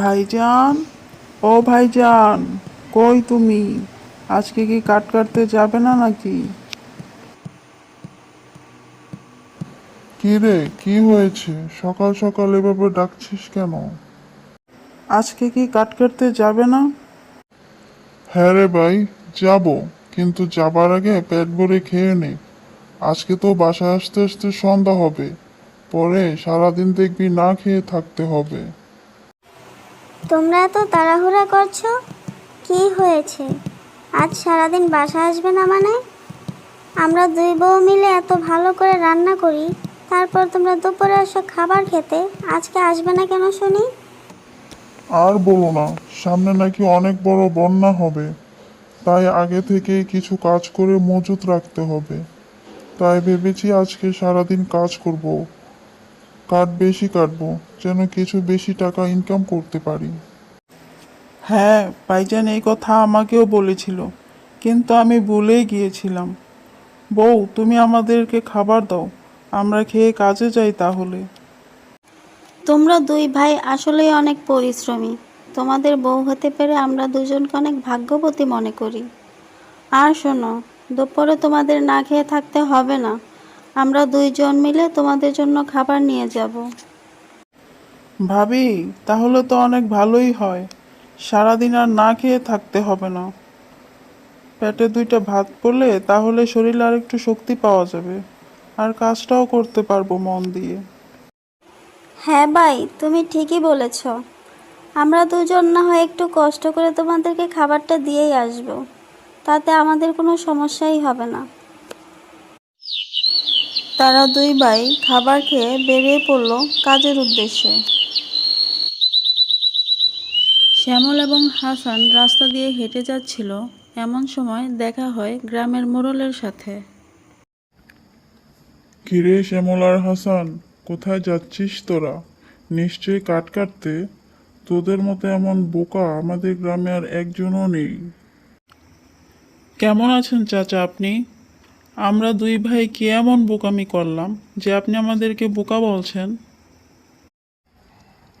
ভাইজান? ও ভাইজান কই তুমি? আজকে কি কাট কাটতে যাবে না নাকি? কি রে কি হয়েছে? সকাল সকাল এভাবে ডাকছিস কেন? আজকে কি কাট কাটতে যাবে না? হ্যাঁ রে ভাই যাব কিন্তু যাবার আগে পেট ভরে খেয়ে নে। আজকে তো বাসায় আসতে আসতে সন্ধ্যা হবে পরে সারাদিন দেখবি না খেয়ে থাকতে হবে। তোমরা এত তাড়াহুড়া করছ? কি হয়েছে? আজ সারাদিন বাসা আসবে না মানে? আমরা দুই বউ মিলে এত ভালো করে রান্না করি, তারপর তোমরা দুপুরে এসে খাবার খেতে, আজকে আসবে না কেন শুনি? আর বলো না, সামনে নাকি অনেক বড় বন্যা হবে, তাই আগে থেকে কিছু কাজ করে মজুত রাখতে হবে। তাই ভেবেছি আজকে সারাদিন কাজ করব। কাঠ বেশি কাটবো যেন কিছু বেশি টাকা ইনকাম করতে পারি। হ্যাঁ ভাইজান এই কথা আমাকেও বলেছিল কিন্তু আমি ভুলেই গিয়েছিলাম। বউ তুমি আমাদেরকে খাবার দাও আমরা খেয়ে কাজে যাই তাহলে। তোমরা দুই ভাই আসলেই অনেক পরিশ্রমী। তোমাদের বউ হতে পেরে আমরা দুজনকে অনেক ভাগ্যবতী মনে করি। আর শোনো দুপুরে তোমাদের না খেয়ে থাকতে হবে না। আমরা দুইজন মিলে তোমাদের জন্য খাবার নিয়ে যাব। ভাবি তাহলে তো অনেক ভালোই হয়। সারাদিন আর না খেয়ে থাকতে হবে না। পেটে দুইটা ভাত পড়লে তাহলে শরীরে আর একটু শক্তি পাওয়া যাবে। আর কাজটাও করতে পারব মন দিয়ে। হ্যাঁ ভাই তুমি ঠিকই বলেছ। আমরা দুজন না হয় একটু কষ্ট করে তোমাদেরকে খাবারটা দিয়েই আসব। তাতে আমাদের কোনো সমস্যাই হবে না। তারা দুই ভাই খাবার খেয়ে বেরিয়ে পড়ল কাজের উদ্দেশ্যে। শ্যামল এবং হাসান রাস্তা দিয়ে হেঁটে যাচ্ছিল। এমন সময় দেখা হয় গ্রামের মোড়লের সাথে। কিরে শ্যামল আর হাসান, কোথায় যাচ্ছিস তোরা? নিশ্চয়ই কাট কাটতে। তোদের মতো এমন বোকা আমাদের গ্রামে আর একজনও নেই। কেমন আছেন চাচা আপনি? আমরা দুই ভাই কি এমন বোকামি করলাম যে আপনি আমাদেরকে বোকা বলছেন?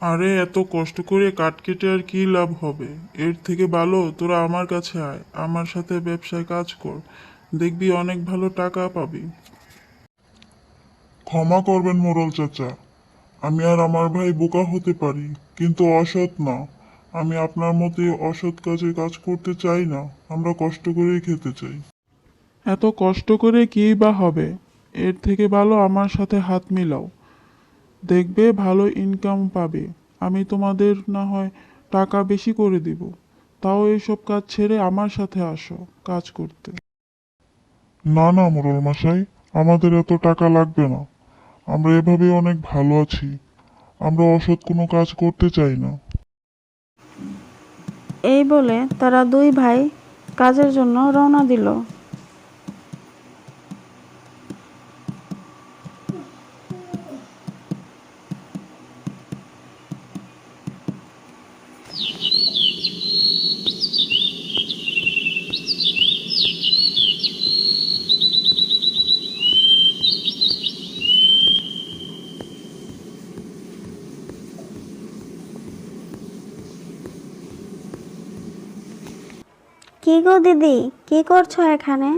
আরে এত কষ্ট করে কাঠ কেটে আর কি লাভ হবে? এর থেকে ভালো তোরা আমার কাছে আয় আমার সাথে ব্যবসায় কাজ কর দেখবি অনেক ভালো টাকা পাবি। ক্ষমা করবেন মোরল চাচা আমি আর আমার ভাই বোকা হতে পারি কিন্তু অসৎ না। আমি আপনার মতে অসৎ কাজে কাজ করতে চাই না আমরা কষ্ট করেই খেতে চাই। এত কষ্ট করে কী বা হবে? এর থেকে ভালো আমার সাথে হাত মিলাও। দেখবে ভালো ইনকাম পাবে। আমি তোমাদের না হয় টাকা বেশি করে দিব। তাও এইসব কাজ ছেড়ে আমার সাথে আসো কাজ করতে। না না মোরল মশাই আমাদের এত টাকা লাগবে না। আমরা এভাবে অনেক ভালো আছি। আমরা অসৎ কোনো কাজ করতে চাই না। এই বলে তারা দুই ভাই কাজের জন্য রওনা দিল। কি গো দিদি? কি করছ এখানে?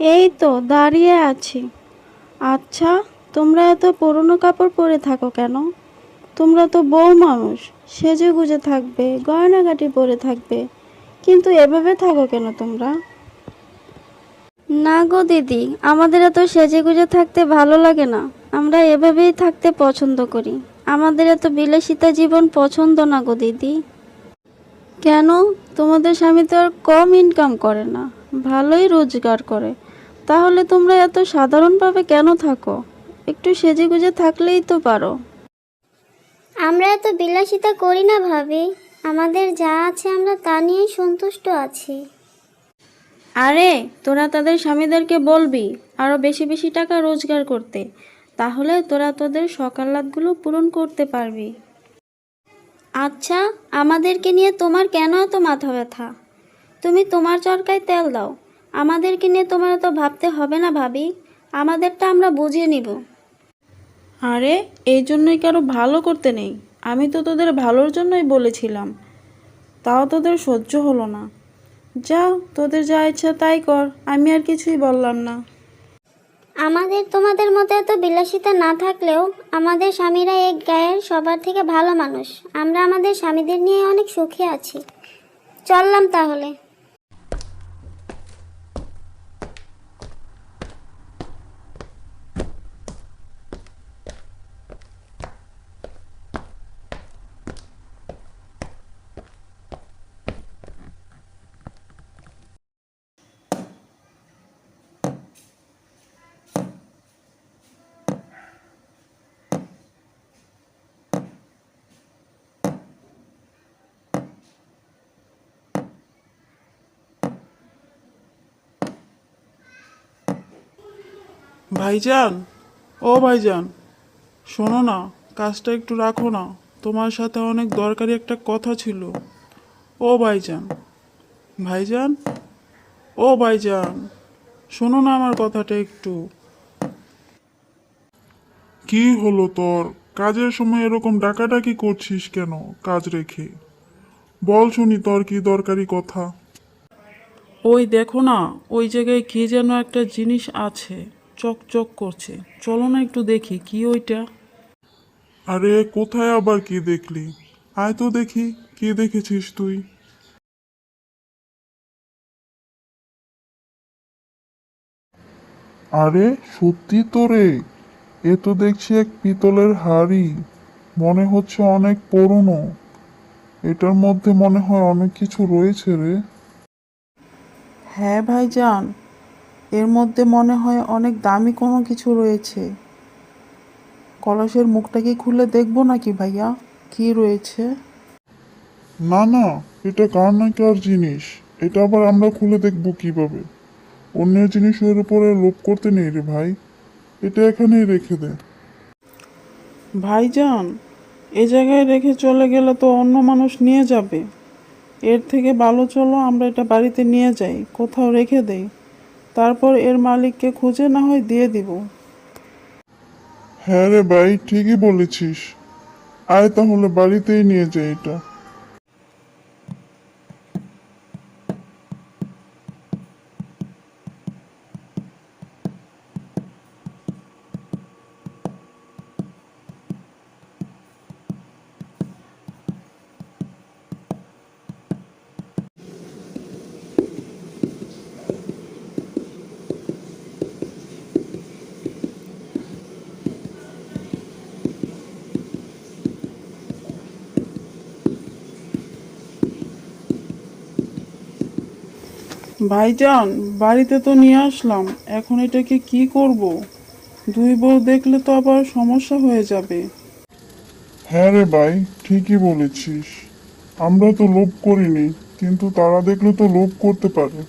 এই তো দাঁড়িয়ে আছি। আচ্ছা তোমরা এত পুরনো কাপড় পরে থাকো কেন? তোমরা তো বউ মানুষ সেজে গুজে থাকবে গয়নাগাটি পরে থাকবে। কিন্তু এভাবে থাকো কেন তোমরা? না গো দিদি আমাদের এত সেজে গুজে থাকতে ভালো লাগে না। আমরা এভাবেই থাকতে পছন্দ করি। আমাদের এত বিলাসিতা জীবন পছন্দ না গো দিদি। কেন? তোমাদের স্বামী তো আর কম ইনকাম করে না। ভালোই রোজগার করে। তাহলে তোমরা এত সাধারণভাবে কেন থাকো? একটু সেজে গুজে থাকলেই তো পারো। আমরা এত বিলাসিতা করি না ভাবি। আমাদের যা আছে আমরা তা নিয়েই সন্তুষ্ট আছি। আরে তোরা তাদের স্বামীদেরকে বলবি আরও বেশি বেশি টাকা রোজগার করতে। তাহলে তোরা তোদের সকালাতগুলো পূরণ করতে পারবি। আচ্ছা আমাদেরকে নিয়ে তোমার কেন এত মাথা ব্যথা? তুমি তোমার চরকায় তেল দাও। আমাদেরকে নিয়ে তোমার এত ভাবতে হবে না ভাবি। আমাদেরটা আমরা বুঝিয়ে নিব। আরে, এই জন্যই কারও ভালো করতে নেই? আমি তো তোদের ভালোর জন্যই বলেছিলাম। তাও তোদের সহ্য হলো না। যা, তোদের যা ইচ্ছা তাই কর। আমি আর কিছুই বললাম না। আমাদের, তোমাদের মতো এত বিলাসিতা না থাকলেও আমাদের স্বামীরা এক গায়ের সবার থেকে ভালো মানুষ। আমরা আমাদের স্বামীদের নিয়ে অনেক সুখে আছি। চললাম তাহলে। ভাইজান ও ভাইজান শোনো না কাজটা একটু রাখো না। তোমার সাথে অনেক দরকারি একটা কথা ছিল। ও ভাইজান ভাইজান ও ভাইজান শোনো না আমার কথাটা একটু। কি হলো তোর? কাজের সময় এরকম ডাকাডাকি করছিস কেন কাজ রেখে? বল শুনি তোর কি দরকারি কথা। ওই দেখো না ওই জায়গায় কি যেন একটা জিনিস আছে। চকচক করছে। চলো না একটু দেখি কি ওইটা? আরে কোথায় আবার কি দেখলি? আয় তো দেখি কি দেখেছিস তুই? আরে সত্যি তো রে। এ তো দেখছি এক পিতলের হাড়ি। মনে হচ্ছে অনেক পুরনো। এটার মধ্যে মনে হয় অনেক কিছু রয়েছে রে। হ্যাঁ ভাইজান এর মধ্যে মনে হয় অনেক দামি কোনো কিছু রয়েছে। কলসের মুখটা কি খুলে দেখব নাকি ভাইয়া? কি রয়েছে? না না এটা কার না কার জিনিস? এটা আবার আমরা খুলে দেখব কীভাবে? অন্যের জিনিসের উপরে লোভ করতে নেই রে ভাই। এটা এখানেই রেখে দে। ভাইজান এ জায়গায় রেখে চলে গেলে তো অন্য মানুষ নিয়ে যাবে। এর থেকে ভালো চলো আমরা এটা বাড়িতে নিয়ে যাই কোথাও রেখে দেই। তারপর এর মালিককে খুঁজে না হয় দিয়ে দিব। হ্যাঁ রে ভাই, ঠিকই বলেছিস। আয় তাহলে বাড়িতেই নিয়ে যাই এটা। ভাইজান বাড়িতে তো নিয়ে আসলাম। এখন এটাকে কি করব? দুই বউ দেখলে তো আবার সমস্যা হয়ে যাবে। হ্যাঁ রে ভাই ঠিকই বলেছিস। আমরা তো লোভ করিনি কিন্তু তারা দেখলে তো লোভ করতে পারে।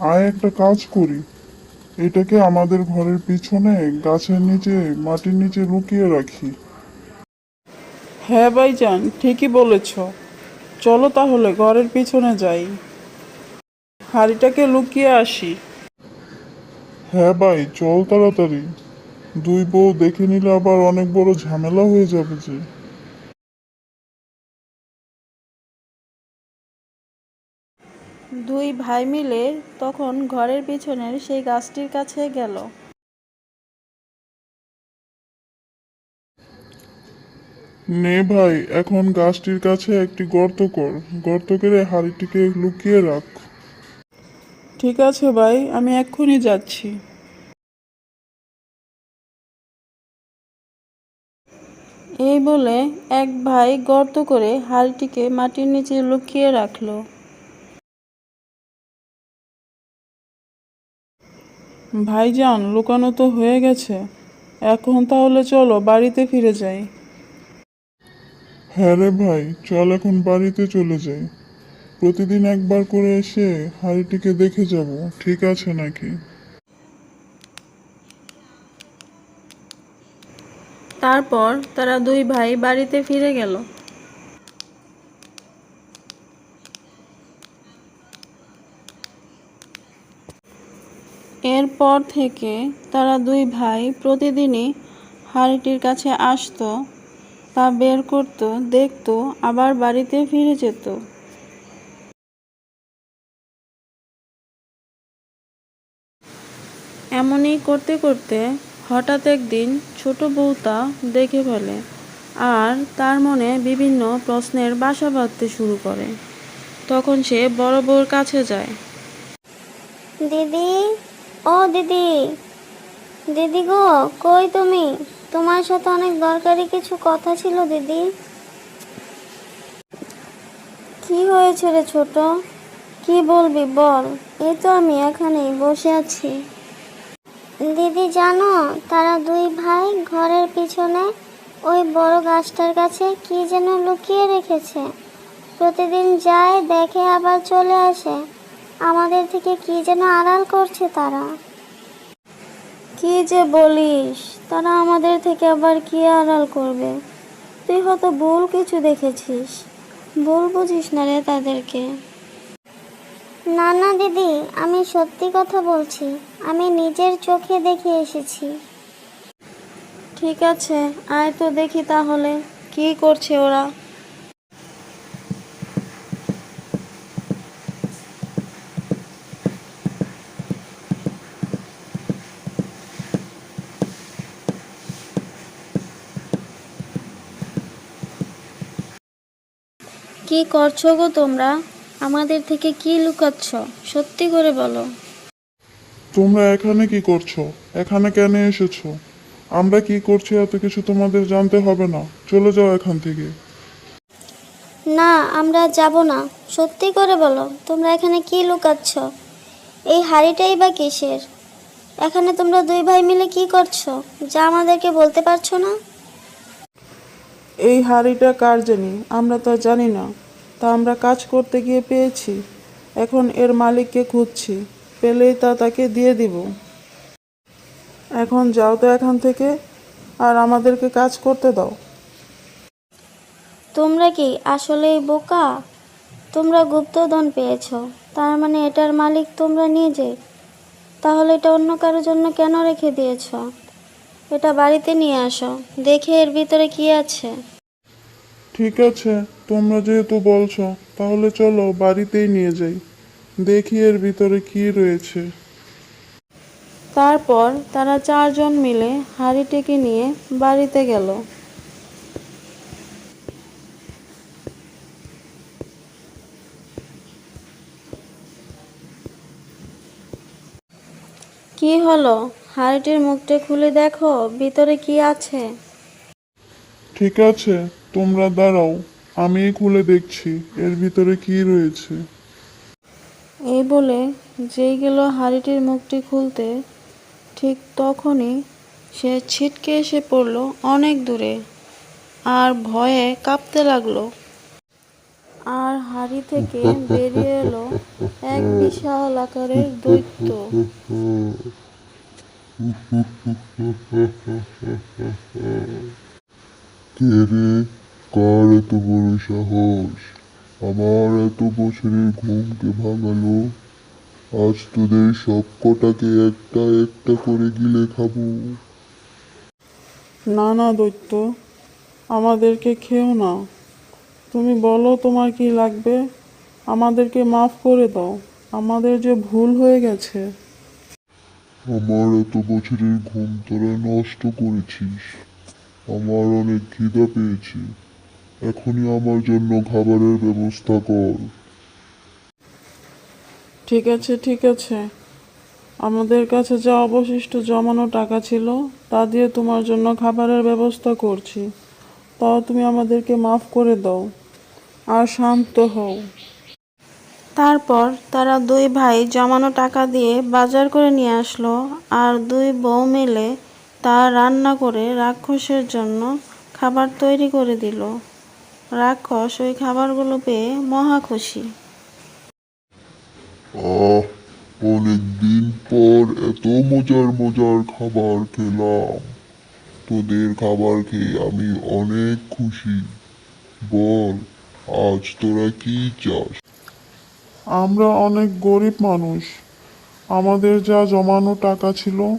আয় একটা কাজ করি। এটাকে আমাদের ঘরের পিছনে গাছের নিচে মাটির নিচে লুকিয়ে রাখি। হ্যাঁ ভাইজান ঠিকই বলেছ। চলো তাহলে ঘরের পিছনে যাই। হাড়িটাকে লুকিয়ে আসি। হ্যাঁ ভাই চল তাড়াতাড়ি। দুই বউ দেখে নিলে আবার অনেক বড় ঝামেলা হয়ে যাবে যে। দুই ভাই মিলে তখন ঘরের পিছনের সেই গাছটির কাছে গেল। নে ভাই এখন গাছটির কাছে একটি গর্ত কর। গর্ত করে হাড়িটিকে লুকিয়ে রাখ। ঠিক আছে ভাই আমি এক্ষুনি যাচ্ছি। এই বলে এক ভাই গর্ত করে হাড়িটিকে মাটির নিচে লুকিয়ে রাখল। ভাইজান লুকানো তো হয়ে গেছে। এখন তাহলে চলো বাড়িতে ফিরে যাই। হ্যাঁ রে ভাই চল এখন বাড়িতে চলে যাই। প্রতিদিন একবার করে এসে হাড়িটিকে দেখে যাব, ঠিক আছে নাকি? তারপর তারা দুই ভাই বাড়িতে ফিরে গেল। এরপর থেকে তারা দুই ভাই প্রতিদিনই হাড়িটির কাছে আসতো, তা বের করতো, দেখতো, আবার বাড়িতে ফিরে যেত। এমনই করতে করতে হঠাৎ একদিন ছোট বউতা দেখে ফেলে আর তার মনে বিভিন্ন প্রশ্নের বাসা বাঁধতে শুরু করে। তখন সে বড় বউর কাছে যায়। দিদি ও দিদি দিদি গো কই তুমি? তোমার সাথে অনেক দরকারি কিছু কথা ছিল দিদি। কি হয়েছে রে ছোট? কি বলবি বল? এই তো আমি এখানেই বসে আছি। দিদি জানো, তারা দুই ভাই ঘরের পিছনে ওই বড় গাছটার কাছে কি যেন লুকিয়ে রেখেছে। প্রতিদিন যায়, দেখে আবার চলে আসে। আমাদের থেকে কি যেন আড়াল করছে তারা। কি যে বলিস, তারা আমাদের থেকে আবার কি আড়াল করবে? তুই হয়তো ভুল কিছু দেখেছিস। ভুল বুঝিস না রে তাদেরকে। না না, দিদি, আমি সত্যি কথা বলছি। আমি নিজের চোখে দেখে এসেছি। ঠিক আছে, আয় তো দেখি তাহলে, কি করছে ওরা? কি করছ গো তোমরা? আমাদের থেকে কি লুকাচ্ছ? সত্যি করে বলো। তোমরা এখানে কি করছ? এখানে কেন এসেছ? আমরা কি করছি এত কিছু তোমাদের জানতে হবে না। চলে যাও এখান থেকে। না আমরা যাব না। সত্যি করে বলো তোমরা এখানে কি লুকাচ্ছ? এই হাড়িটাই বা কিসের? এখানে তোমরা দুই ভাই মিলে কি করছ যা আমাদেরকে বলতে পারছ না? এই হাড়িটা কার জানি? আমরা তো জানি না। তা আমরা কাজ করতে গিয়ে পেয়েছি। এখন এর মালিককে খুঁজছি। পেলেই তা তাকে দিয়ে দিব। এখন যাও তো এখান থেকে আর আমাদেরকে কাজ করতে দাও। তোমরা কি আসলেই বোকা? তোমরা গুপ্তধন পেয়েছ। তার মানে এটার মালিক তোমরা নিজে? তাহলে এটা অন্য কারোর জন্য কেন রেখে দিয়েছ? এটা বাড়িতে নিয়ে আসো দেখে এর ভিতরে কি আছে। ঠিক আছে। তোমরা যেহেতু বলছো তাহলে চলো বাড়িতেই নিয়ে যাই। দেখি এর ভিতরে কি রয়েছে। তারপর তারা চারজন মিলে হাঁড়িটিকে নিয়ে বাড়িতে গেল। কি হলো? হাঁড়িটির মুখটা খুলে দেখো ভিতরে কি আছে? ঠিক আছে তোমরা দাঁড়াও। আমি খুলে দেখছি এর ভিতরে কি রয়েছে? এই বলে যেই গেল হাঁড়িটির মুখটি খুলতে ঠিক তখনই সে ছিটকে এসে পড়ল অনেক দূরে আর ভয়ে কাঁপতে লাগল। আর হাড়ি থেকে বেরিয়ে এলো এক বিশাল আকারের দৈত্য। কে রে? কার এত বড় সাহস? আমার এত বছরের ঘুমকে ভাঙালো। আজ তোদের সব কটাকে একটা একটা করে গিলে খাব। না না দৈত্য আমাদেরকে খেও না। তুমি বলো তোমার কি লাগবে? আমাদেরকে মাফ করে দাও। আমাদের যে ভুল হয়ে গেছে। আমার এত বছরের ঘুম তোরা নষ্ট করেছিস। আমার অনেক খিদা পেয়েছে। এখনই আমার জন্য খাবারের ব্যবস্থা কর। ঠিক আছে ঠিক আছে। আমাদের কাছে যা অবশিষ্ট জমানো টাকা ছিল তা দিয়ে তোমার জন্য খাবারের ব্যবস্থা করছি। তাও তুমি আমাদেরকে মাফ করে দাও। আর শান্ত হও। তারপর তারা দুই ভাই জমানো টাকা দিয়ে বাজার করে নিয়ে আসলো আর দুই বউ মিলে তা রান্না করে রাক্ষসের জন্য খাবার তৈরি করে দিল। রাক্ষস ওই খাবারগুলো পেয়ে মহা খুশি। আহ অনেক দিন পর এত মজার মজার খাবার খেলাম। তোদের খাবার খেয়ে আমি অনেক খুশি। বল আজ তোরা কি চাস? আমরা অনেক গরিব মানুষ। আমাদের যা জমানো টাকা ছিল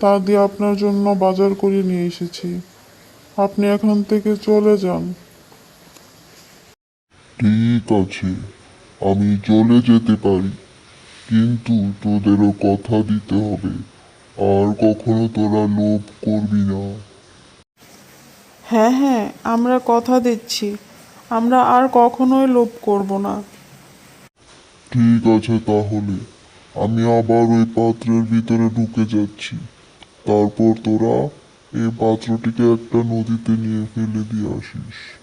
তা দিয়ে আপনার জন্য বাজার করে নিয়ে এসেছি। আপনি এখান থেকে চলে যান। ঠিক আছে আমি চলে যেতে পারি। কিন্তু তোদেরও কথা দিতে হবে আর কখনো তোরা লোভ করবি না। হ্যাঁ হ্যাঁ আমরা কথা দিচ্ছি। আমরা আর কখনোই লোভ করব না। ঠিক আছে তাহলে আমি আবার ওই পাত্রের ভিতরে ঢুকে যাচ্ছি। তারপর তোরা এই পাত্রটিকে একটা নদীতে নিয়ে ফেলে দিয়ে আসিস।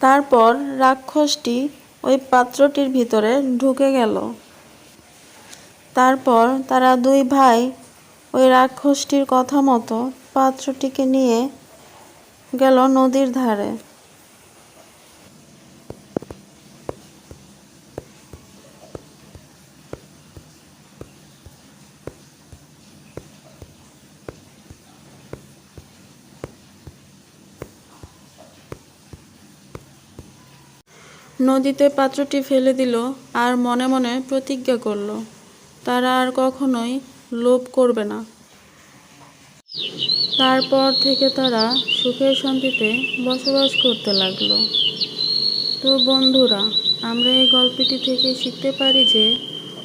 তারপর রাক্ষসটি ওই পাত্রটির ভিতরে ঢুকে গেল। তারপর তারা দুই ভাই ওই রাক্ষসটির কথা মতো পাত্রটিকে নিয়ে গেল নদীর ধারে। নদীতে পাত্রটি ফেলে দিল আর মনে মনে প্রতিজ্ঞা করল, তারা আর কখনোই লোভ করবে না। তারপর থেকে তারা সুখের শান্তিতে বসবাস করতে লাগল। তো বন্ধুরা, আমরা এই গল্পটি থেকে শিখতে পারি যে,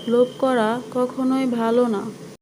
লোভ করা কখনোই ভালো না।